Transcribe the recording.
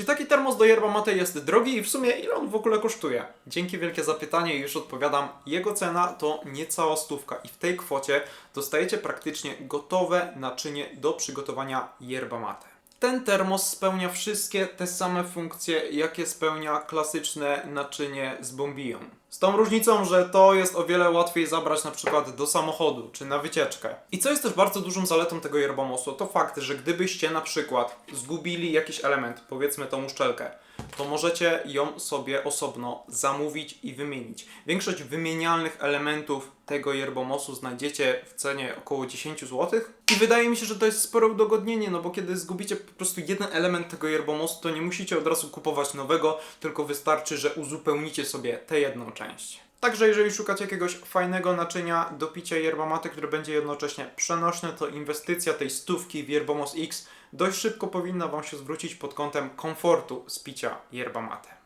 Czy taki termos do yerba mate jest drogi i w sumie ile on w ogóle kosztuje? Dzięki wielkie zapytanie i już odpowiadam. Jego cena to niecała stówka i w tej kwocie dostajecie praktycznie gotowe naczynie do przygotowania yerba mate. Ten termos spełnia wszystkie te same funkcje, jakie spełnia klasyczne naczynie z bombiją. Z tą różnicą, że to jest o wiele łatwiej zabrać na przykład do samochodu czy na wycieczkę. I co jest też bardzo dużą zaletą tego yerbamosu, to fakt, że gdybyście na przykład zgubili jakiś element, powiedzmy tą uszczelkę, to możecie ją sobie osobno zamówić i wymienić. Większość wymienialnych elementów tego yerbomosu znajdziecie w cenie około 10 zł. I wydaje mi się, że to jest spore udogodnienie, no bo kiedy zgubicie po prostu jeden element tego yerbomosu, to nie musicie od razu kupować nowego, tylko wystarczy, że uzupełnicie sobie tę jedną część. Także jeżeli szukacie jakiegoś fajnego naczynia do picia yerba które będzie jednocześnie przenośne, to inwestycja tej stówki w Yerbomos X dość szybko powinna Wam się zwrócić pod kątem komfortu z picia yerba mate.